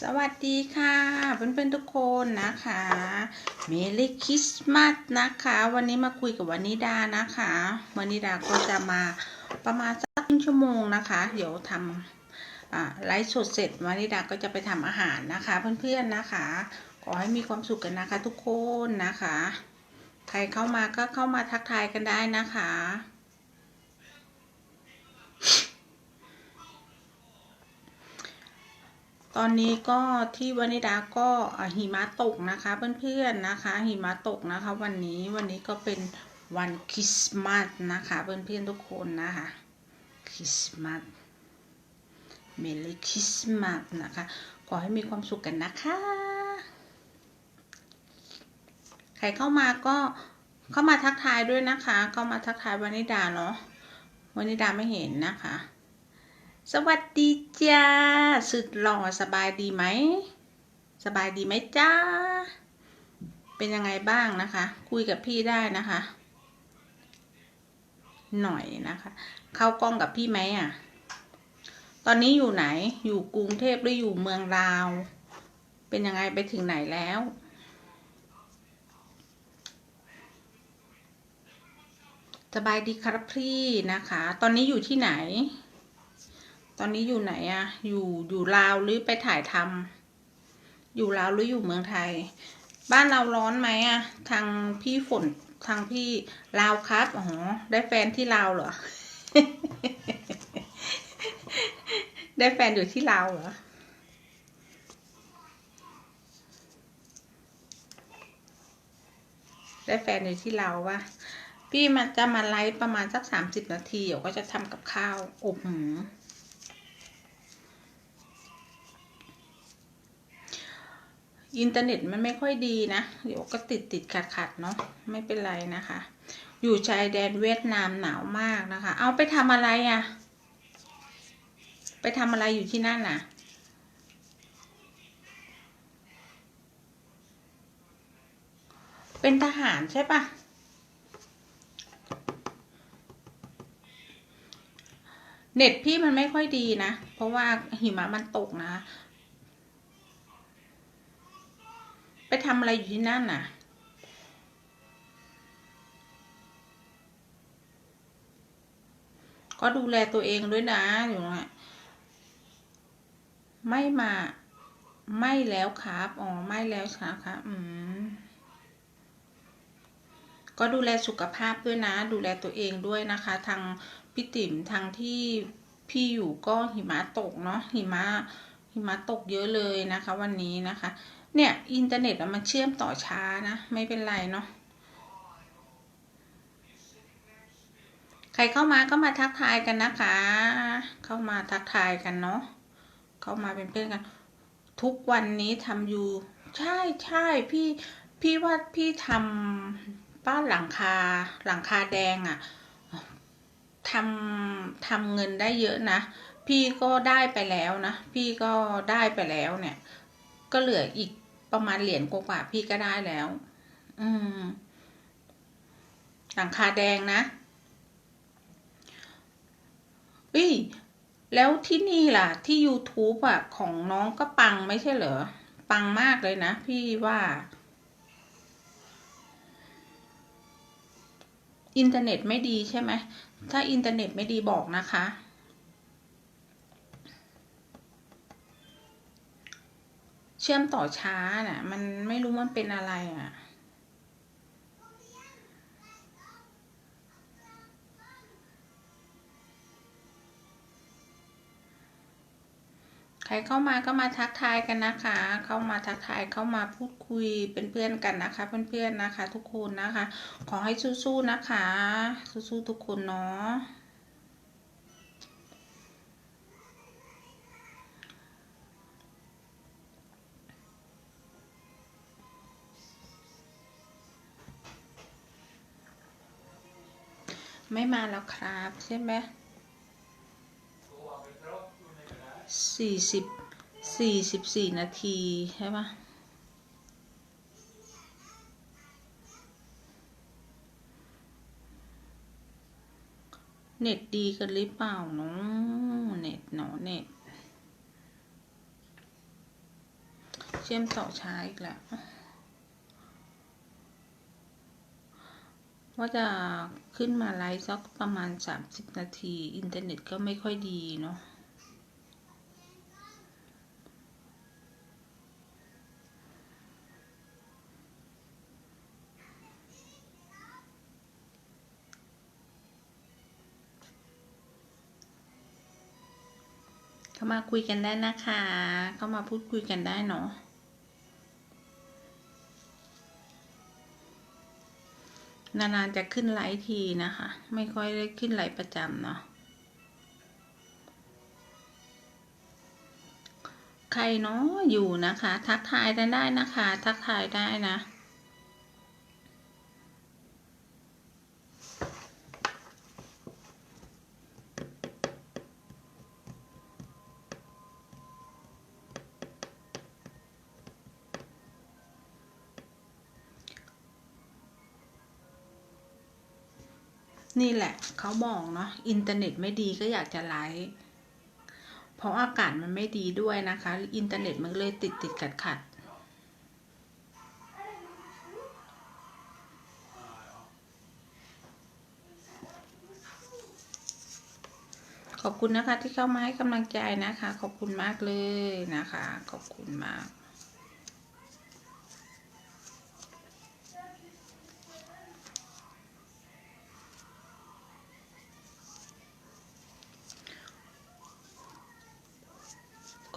สวัสดีค่ะเพื่อนๆทุกคนนะคะเมลิคริสต์มาสนะคะ วันนี้มาคุยกับวานิดานะคะวานิดาก็จะมาประมาณสักครึ่งชั่วโมงนะคะ เดี๋ยวทำอ่าไลฟ์สดเสร็จวานิดาก็จะไปทำอาหารนะคะ เพื่อนๆนะคะ ขอให้มีความสุขกันนะคะ ทุกคนนะคะ ใครเข้ามาก็เข้ามาทักทายกันได้นะคะ ตอนนี้ก็ที่วานิดาก็หิมะตกนะคะเพื่อนๆนะคะหิมะตกนะคะ วันนี้วันนี้ก็เป็นวันคริสต์มาสนะคะเพื่อนๆทุกคนนะคะคริสต์มาสเมลีคริสต์มาสนะคะ ขอให้มีความสุขกันนะคะ ใครเข้ามาก็เข้ามาทักทายด้วยนะคะ เข้ามาทักทายวานิดาเนาะวานิดาไม่เห็นนะคะ สวัสดีจ้าสุดหล่อสบายดีไหม สบายดีไหมจ้า เป็นยังไงบ้างนะคะ คุยกับพี่ได้นะคะ หน่อยนะคะ เข้ากล้องกับพี่ไหมอะ ตอนนี้อยู่ไหน อยู่กรุงเทพหรืออยู่เมืองลาว เป็นยังไงไปถึงไหนแล้ว สบายดีครับพี่นะคะ ตอนนี้อยู่ที่ไหน ตอนนี้อยู่ไหนอะอยู่อยู่ลาวหรือไปถ่ายทำอยู่ลาวหรืออยู่เมืองไทย บ้านเราร้อนไหมอะทางพี่ฝนทางพี่ลาวครับอ๋อได้แฟนที่ลาวเหรอ ได้แฟนอยู่ที่ลาวเหรอได้แฟนอยู่ที่ลาววะพี่มันจะมาไลฟ์ประมาณสักสามสิบนาที เดี๋ยวก็จะทำกับข้าวอบหมู อินเทอร์เน็ตมันไม่ค่อยดีนะ เดี๋ยวก็ติดติดขัดขัดเนาะไม่เป็นไรนะคะ อยู่ชายแดนเวียดนามหนาวมากนะคะ เอาไปทำอะไรอะ่ะ ไปทำอะไรอยู่ที่นั่นน่ะเป็นทหารใช่ปะเน็ตพี่มันไม่ค่อยดีนะ เพราะว่าหิมะมันตกนะ ไปทำอะไรอยู่ที่นั่นน่ะ ก็ดูแลตัวเองด้วยนะอยู่นะไม่มา ไม่แล้วครับ อ๋อ ไม่แล้วครับครับอืม ก็ดูแลสุขภาพด้วยนะ ดูแลตัวเองด้วยนะคะ ทางพี่ติ๋มทางที่พี่อยู่ก็หิมะตกเนาะหิมะหิมะตกเยอะเลยนะคะ วันนี้นะคะ เนี่ยอินเทอร์เน็ตมันเชื่อมต่อช้านะ ไม่เป็นไรเนาะใครเข้ามาก็มาทักทายกันนะคะ เข้ามาทักทายกันเนาะเข้ามาเป็นเพื่อนกัน ทุกวันนี้ทำอยู่ ใช่ใช่พี่พี่ว่าพี่ทำบ้านหลังคาหลังคาแดงอะ่ะทำทำเงินได้เยอะนะ พี่ก็ได้ไปแล้วนะ พี่ก็ได้ไปแล้วเนี่ย ก็เหลืออีกประมาณเหรียญกว่าพี่ก็ได้แล้ว อืมหลังคาแดงนะอุ้ยแล้วที่นี่ล่ะ ที่ YouTube อะ ของน้องก็ปังไม่ใช่เหรอ ปังมากเลยนะ พี่ว่าอินเทอร์เน็ตไม่ดีใช่ไหม ถ้าอินเทอร์เน็ตไม่ดีบอกนะคะ ชื่อมต่อช้าน่ะ มันไม่รู้มันเป็นอะไรอะ ใครเข้ามาก็มาทักทายกันนะคะ เข้ามาทักทายเข้ามาพูดคุยเป็นเพื่อนกันนะคะ เพื่อนๆนะคะ ทุกคนนะคะ ขอให้สู้ๆนะคะ สู้ๆทุกคนเนาะ ไม่มาแล้วครับ ใช่ไหมสี่สิบสี่สิบสี่นาทีใช่ปะเน็ตดีกันหรือเปล่าเนาะเน็ตเนาะเน็ตชื่อมต่อช้าอีกแล้ว ว่าจะขึ้นมาไลฟ์สักประมาณ 30 นาที อินเทอร์เน็ตก็ไม่ค่อยดีเนาะเข้ามาคุยกันได้นะคะ เข้ามาพูดคุยกันได้เนาะ นานๆจะขึ้นไลฟ์ทีนะคะ ไม่ค่อยได้ขึ้นไลฟ์ประจำเนาะใครเนาะอยู่นะคะ ทักทายกันได้นะคะ ทักทายได้นะ นี่แหละเขาบอกเนาะอินเทอร์เน็ตไม่ดีก็อยากจะไลฟ์เพราะอากาศมันไม่ดีด้วยนะคะ อินเทอร์เน็ตมันเลยติดติดขัดขัดขอบคุณนะคะที่เข้ามาให้กำลังใจนะคะ ขอบคุณมากเลยนะคะ ขอบคุณมาก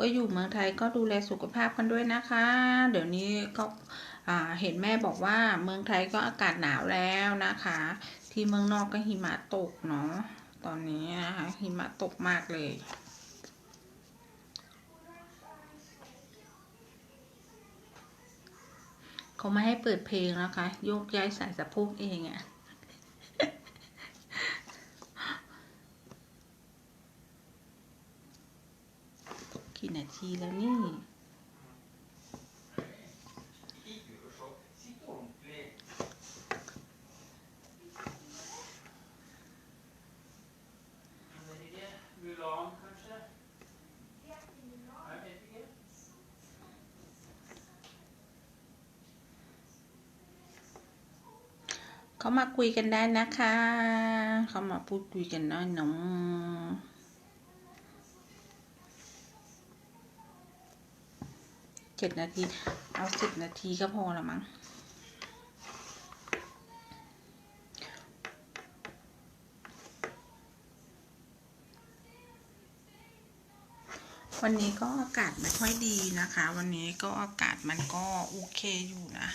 ก็อยู่เมืองไทยก็ดูแลสุขภาพกันด้วยนะคะ เดี๋ยวนี้ก็เห็นแม่บอกว่าเมืองไทยก็อากาศหนาวแล้วนะคะ ที่เมืองนอกก็หิมะตกเนาะตอนนี้นะคะหิมะตกมากเลยเขาไม่ให้เปิดเพลงนะคะ โยกย้ายสายสะโพกเองอะ กี่นาทีแล้วนี่ เขามาคุยกันได้นะคะ เขามาพูดคุยกันได้เน้อง เจ็ดนาที เอาสิบนาทีก็พอละมั้งวันนี้ก็อากาศไม่ค่อยดีนะคะ วันนี้ก็อากาศมันก็โอเคอยู่นะ